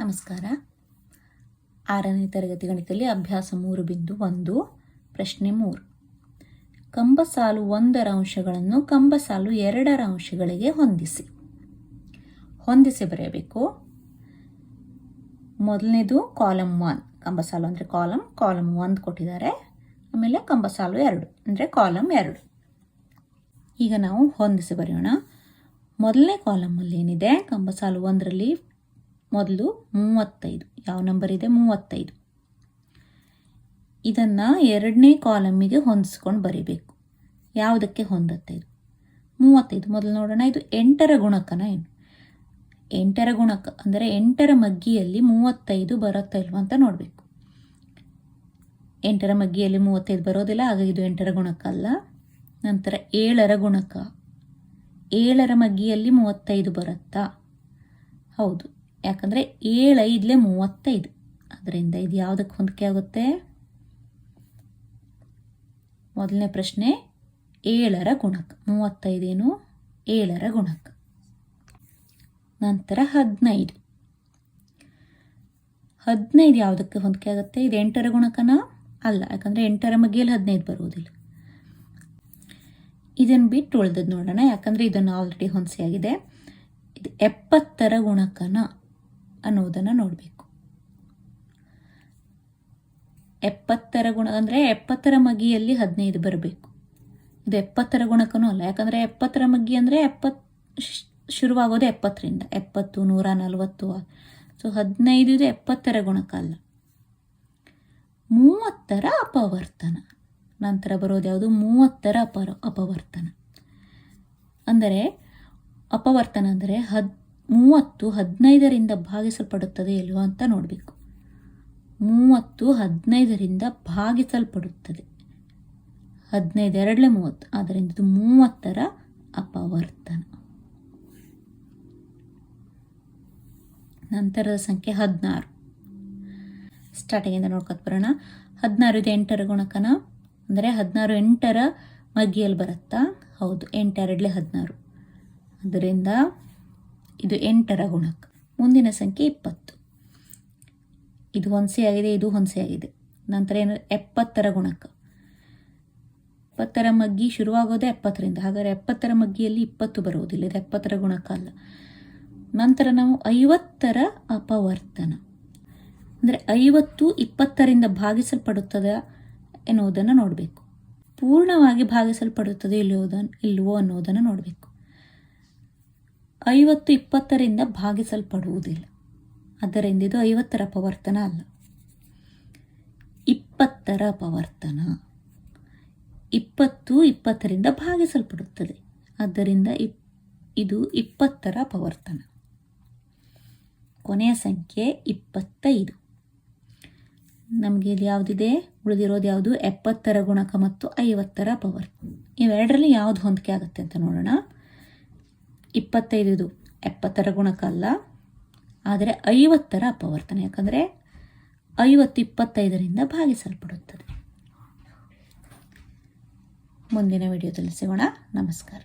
ನಮಸ್ಕಾರ. ಆರನೇ ತರಗತಿ ಗಣಿತದಲ್ಲಿ ಅಭ್ಯಾಸ ಮೂರು ಬಿಂದು ಒಂದು, ಪ್ರಶ್ನೆ ಮೂರು. ಕಂಬ ಸಾಲು ಒಂದರ ಅಂಶಗಳನ್ನು ಕಂಬ ಸಾಲು ಎರಡರ ಅಂಶಗಳಿಗೆ ಹೊಂದಿಸಿ. ಹೊಂದಿಸಿ ಬರೆಯಬೇಕು. ಮೊದಲನೇದು ಕಾಲಮ್ ಒನ್. ಕಂಬ ಸಾಲು ಅಂದರೆ ಕಾಲಮ್ ಕಾಲಮ್ ಒಂದು ಕೊಟ್ಟಿದ್ದಾರೆ. ಆಮೇಲೆ ಕಂಬಸಾಲು ಎರಡು ಅಂದರೆ ಕಾಲಮ್ ಎರಡು. ಈಗ ನಾವು ಹೊಂದಿಸಿ ಬರೆಯೋಣ. ಮೊದಲನೇ ಕಾಲಮಲ್ಲಿ ಏನಿದೆ? ಕಂಬ ಸಾಲು ಒಂದರಲ್ಲಿ ಮೊದಲು ಮೂವತ್ತೈದು. ಯಾವ ನಂಬರ್ ಇದೆ? ಮೂವತ್ತೈದು. ಇದನ್ನು ಎರಡನೇ ಕಾಲಮಿಗೆ ಹೊಂದಿಸ್ಕೊಂಡು ಬರೀಬೇಕು. ಯಾವುದಕ್ಕೆ ಹೊಂದತ್ತೆ ಇದು ಮೂವತ್ತೈದು. ಮೊದಲು ನೋಡೋಣ. ಇದು ಎಂಟರ ಗುಣಕನ ಏನು? ಎಂಟರ ಗುಣಕ ಅಂದರೆ ಎಂಟರ ಮಗ್ಗಿಯಲ್ಲಿ ಮೂವತ್ತೈದು ಬರುತ್ತಾ ಇಲ್ವಾ ಅಂತ ನೋಡಬೇಕು. ಎಂಟರ ಮಗ್ಗಿಯಲ್ಲಿ ಮೂವತ್ತೈದು ಬರೋದಿಲ್ಲ, ಆಗ ಇದು ಎಂಟರ ಗುಣಕ ಅಲ್ಲ. ನಂತರ ಏಳರ ಗುಣಕ. ಏಳರ ಮಗ್ಗಿಯಲ್ಲಿ ಮೂವತ್ತೈದು ಬರುತ್ತಾ? ಹೌದು. ಯಾಕಂದರೆ ಏಳು, ಐದಲೇ ಮೂವತ್ತೈದು. ಅದರಿಂದ ಇದು ಯಾವುದಕ್ಕೆ ಹೊಂದಿಕೆ ಆಗುತ್ತೆ? ಮೊದಲನೇ ಪ್ರಶ್ನೆ, ಏಳರ ಗುಣಕ. ಮೂವತ್ತೈದೇನು ಏಳರ ಗುಣಕ. ನಂತರ ಹದಿನೈದು. ಹದಿನೈದು ಯಾವುದಕ್ಕೆ ಹೊಂದಿಕೆ ಆಗುತ್ತೆ? ಇದು ಎಂಟರ ಗುಣಕನ? ಅಲ್ಲ, ಯಾಕಂದರೆ ಎಂಟರ ಮಗ್ಗಿಯಲ್ಲಿ ಹದಿನೈದು ಬರುವುದಿಲ್ಲ. ಇದನ್ನು ಬಿಟ್ಟು ಉಳಿದದ್ದು ನೋಡೋಣ. ಯಾಕಂದರೆ ಇದನ್ನು ಆಲ್ರೆಡಿ ಹೊಂದಿಸಿಯಾಗಿದೆ. ಇದು ಎಪ್ಪತ್ತರ ಗುಣಕನ? ಅನ್ನೋದನ್ನು ನೋಡಬೇಕು. ಎಪ್ಪತ್ತರ ಗುಣ, ಅಂದರೆ ಎಪ್ಪತ್ತರ ಮಗಿಯಲ್ಲಿ ಹದಿನೈದು ಬರಬೇಕು. ಇದು ಎಪ್ಪತ್ತರ ಗುಣಕನೂ ಅಲ್ಲ, ಯಾಕಂದರೆ ಎಪ್ಪತ್ತರ ಮಗ್ಗಿ ಅಂದರೆ ಎಪ್ಪತ್ತು ಶುರುವಾಗೋದು ಎಪ್ಪತ್ತರಿಂದ, ಎಪ್ಪತ್ತು, ನೂರ ನಲವತ್ತು. ಸೊ ಹದಿನೈದು ಇದು ಎಪ್ಪತ್ತರ ಗುಣಕ ಅಲ್ಲ. ಮೂವತ್ತರ ಅಪವರ್ತನ. ನಂತರ ಬರೋದು ಯಾವುದು? ಮೂವತ್ತರ ಅಪರ, ಅಪವರ್ತನ. ಅಂದರೆ ಅಪವರ್ತನ ಅಂದರೆ ಹದ್ ಮೂವತ್ತು ಹದಿನೈದರಿಂದ ಭಾಗಿಸಲ್ಪಡುತ್ತದೆ ಇಲ್ವೋ ಅಂತ ನೋಡಬೇಕು. ಮೂವತ್ತು ಹದಿನೈದರಿಂದ ಭಾಗಿಸಲ್ಪಡುತ್ತದೆ. ಹದಿನೈದು ಎರಡಲೇ ಮೂವತ್ತು, ಆದ್ದರಿಂದ ಇದು ಮೂವತ್ತರ ಅಪವರ್ತನ. ನಂತರದ ಸಂಖ್ಯೆ ಹದಿನಾರು. ಸ್ಟಾರ್ಟಿಂಗಿಂದ ನೋಡ್ಕೊತ ಬರೋಣ. ಹದಿನಾರು ಇದು ಎಂಟರ ಗುಣಕನ? ಅಂದರೆ ಹದಿನಾರು ಎಂಟರ ಮಗ್ಗಿಯಲ್ಲಿ ಬರುತ್ತಾ? ಹೌದು, ಎಂಟೆರಡಲೇ ಹದಿನಾರು. ಅದರಿಂದ ಇದು ಎಂಟರ ಗುಣಕ. ಮುಂದಿನ ಸಂಖ್ಯೆ ಇಪ್ಪತ್ತು. ಇದು ಹೊಂಸೆಯಾಗಿದೆ ಇದು ಹೊಂಸೆಯಾಗಿದೆ ನಂತರ ಏನು? ಎಪ್ಪತ್ತರ ಗುಣಕ. ಎಪ್ಪತ್ತರ ಮಗ್ಗಿ ಶುರುವಾಗೋದೇ ಎಪ್ಪತ್ತರಿಂದ. ಹಾಗಾದರೆ ಎಪ್ಪತ್ತರ ಮಗ್ಗಿಯಲ್ಲಿ ಇಪ್ಪತ್ತು ಬರುವುದಿಲ್ಲ. ಇದು ಎಪ್ಪತ್ತರ ಗುಣಕ ಅಲ್ಲ. ನಂತರ ನಾವು ಐವತ್ತರ ಅಪವರ್ತನ. ಅಂದರೆ ಐವತ್ತು ಇಪ್ಪತ್ತರಿಂದ ಭಾಗಿಸಲ್ಪಡುತ್ತದೆ ಎನ್ನುವುದನ್ನು ನೋಡಬೇಕು. ಪೂರ್ಣವಾಗಿ ಭಾಗಿಸಲ್ಪಡುತ್ತದೆ ಇಲ್ಲೋದನ್ನು ಇಲ್ಲವೋ ಅನ್ನೋದನ್ನು ನೋಡಬೇಕು. ಐವತ್ತು ಇಪ್ಪತ್ತರಿಂದ ಭಾಗಿಸಲ್ಪಡುವುದಿಲ್ಲ. ಅದರಿಂದ ಇದು ಐವತ್ತರ ಅಪವರ್ತನ ಅಲ್ಲ. ಇಪ್ಪತ್ತರ ಅಪವರ್ತನ. ಇಪ್ಪತ್ತು ಇಪ್ಪತ್ತರಿಂದ ಭಾಗಿಸಲ್ಪಡುತ್ತದೆ. ಆದ್ದರಿಂದ ಇಪ್, ಇದು ಇಪ್ಪತ್ತರ ಅಪವರ್ತನ. ಕೊನೆಯ ಸಂಖ್ಯೆ ಇಪ್ಪತ್ತೈದು. ನಮಗೆ ಇಲ್ಲಿ ಯಾವುದಿದೆ? ಉಳಿದಿರೋದು ಯಾವುದು? ಎಪ್ಪತ್ತರ ಗುಣಕ ಮತ್ತು ಐವತ್ತರ ಅಪವರ್ತನ ಇವೆರಡರಲ್ಲಿ ಯಾವುದು ಹೊಂದಿಕೆ ಆಗುತ್ತೆ ಅಂತ ನೋಡೋಣ. ಇಪ್ಪತ್ತೈದು ಎಪ್ಪತ್ತರ ಗುಣಕ ಅಲ್ಲ ಆದರೆ ಐವತ್ತರ ಅಪವರ್ತನ. ಯಾಕಂದರೆ ಐವತ್ತು ಇಪ್ಪತ್ತೈದರಿಂದ ಭಾಗಿಸಲ್ಪಡುತ್ತದೆ. ಮುಂದಿನ ವಿಡಿಯೋದಲ್ಲಿ ಸಿಗೋಣ. ನಮಸ್ಕಾರ.